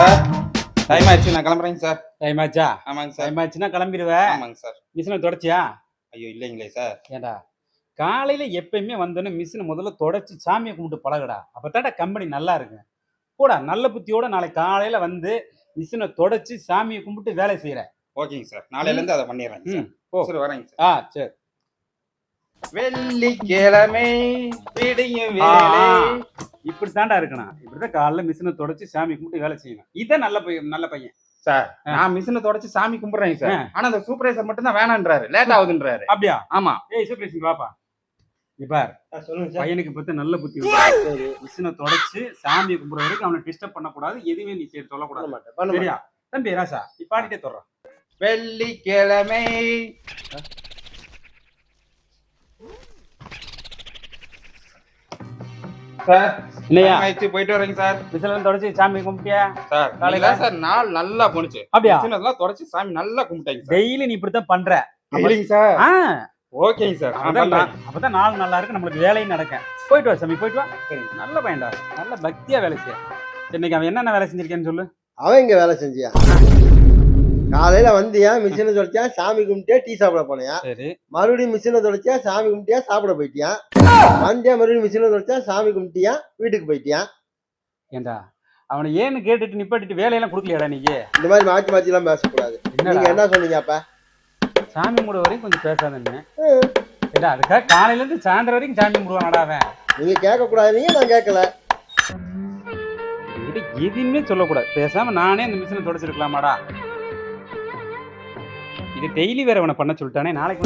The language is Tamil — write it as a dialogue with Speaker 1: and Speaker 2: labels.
Speaker 1: சார். டைம் ஆயிடுச்சு நான் கிளம்புறேங்க சார்.
Speaker 2: டைம் ஆச்சா?
Speaker 1: ஆமாங்க சார்.
Speaker 2: டைம் ஆச்சுன்னா கிளம்பிடுவேன்
Speaker 1: ஆமாங்க சார்.
Speaker 2: மிஷினை தொடச்சியா?
Speaker 1: ஐயோ இல்லைங்களே சார்.
Speaker 2: ஏண்டா? காலையில எப்பயுமே வந்தோன்னே மிஷினை முதல்ல தொடச்சி சாமியை கும்பிட்டு பழகுடா. அப்பதான்டா கம்பெனி நல்லா இருக்கு. போடா நல்ல புத்தியோட நாளைக்கு காலையில வந்து மிஷினை தொடச்சி சாமியை கும்பிட்டு வேலை செய்யற.
Speaker 1: ஓகேங்க சார். நாளையில இருந்து அதை பண்ணிடுறேன்
Speaker 2: ம்,
Speaker 1: சார் வரேங்க சார்.
Speaker 2: ஆ சரி.
Speaker 1: வெள்ளிக்கிழமை விடியும் வேலை
Speaker 2: ஆ. இப்படித்தான்டா இருக்கணும். இப்படிதான் காலைல மிஷினை தொடச்சி சாமி கும்பிட்டு வேலை செய்யணும். இதான் நல்ல பையன் நல்ல பையன்.
Speaker 1: சார். நான் மிஷினை தொடச்சு சாமி கும்பிடுறேங்க சார். ஆனா அந்த சூப்பர்வைசர் மட்டும் தான் வேணான்றாரு. லேட் ஆகுதுன்றாரு.
Speaker 2: அப்படியா?
Speaker 1: ஆமா.
Speaker 2: ஏய் சூப்பர் பாப்பா இப்பார்
Speaker 3: சொல்லுங்க சார்.
Speaker 2: பையனுக்கு பத்தி நல்ல புத்தி மிஷினை தொடச்சு சாமியை கும்பிடுற வரைக்கும் அவனை டிஸ்டர்ப் பண்ணக்கூடாது. எதுவுமே நீ சரி சொல்லக்கூடாது. சரியா? தம்பி ராசா நீ பாடிட்டே தொடறான்
Speaker 1: வெள்ளிக்கிழமை. சார்
Speaker 2: இல்லையா?
Speaker 1: ஆயிடுச்சு போயிட்டு வரேங்க சார்.
Speaker 2: மிஷினை தொடச்சு சாமி கும்பிட்டியா?
Speaker 1: சார்
Speaker 2: காலையில?
Speaker 1: சார் நாள் நல்லா போணுச்சு.
Speaker 2: அப்படியா?
Speaker 1: மிஷினெல்லாம் தொடச்சு சாமி நல்லா கும்பிட்டாங்க சார்.
Speaker 2: டெய்லி நீ இப்படித்தான் பண்ற.
Speaker 1: இல்லைங்க சார்.
Speaker 2: ஆ.
Speaker 1: ஓகேங்க சார் நான்
Speaker 2: அப்பதான் நாள் நல்லா இருக்கு நம்மளுக்கு வேலையும் நடக்கும் போயிட்டு வா சாமி போயிட்டு வா.
Speaker 1: சரி.
Speaker 2: நல்ல பையன்டா. நல்ல பக்தியா வேலை செய்ய. இன்னைக்கு அவன் என்னென்ன வேலை செஞ்சிருக்கேன்னு சொல்லு.
Speaker 3: அவன் இங்க வேலை செஞ்சியா? காலையில வந்தியா மிஷினை தொடச்சியா சாமி கும்பிட்டியா டீ சாப்பிட போனியா? மறுபடியும் மிஷினை தொடச்சியா சாமி கும்பிட்டியா சாப்பிட போயிட்டியா? வந்தியா மறுபடியும் மிஷினை தொடச்சியா சாமி கும்பிட்டியா வீட்டுக்கு போயிட்டியா?
Speaker 2: ஏண்டா அவனை ஏன்னு கேட்டுட்டு நிப்பாட்டிட்டு வேலையெல்லாம் கொடுக்கலையாடா நீங்க
Speaker 3: இந்த மாதிரி மாத்தி எல்லாம் பேசக்கூடாது. நீங்க என்ன சொன்னீங்க அப்ப?
Speaker 2: சாமி கும்பிட வரைக்கும் கொஞ்சம் பேசாதன்னு ஏடா அதுக்காக காலையில இருந்து சாயந்தரம் வரைக்கும் சாமி கும்பிடுவானடா அவன்?
Speaker 3: நீங்க கேட்க கூடாதுங்க நான் கேட்கல.
Speaker 2: எதுவுமே சொல்லக்கூடாது. பேசாம நானே அந்த மிஷினை தொடச்சிருக்கலாமாடா? இது டெய்லி வேற அவனை பண்ண சொல்லிட்டானே நாளைக்கு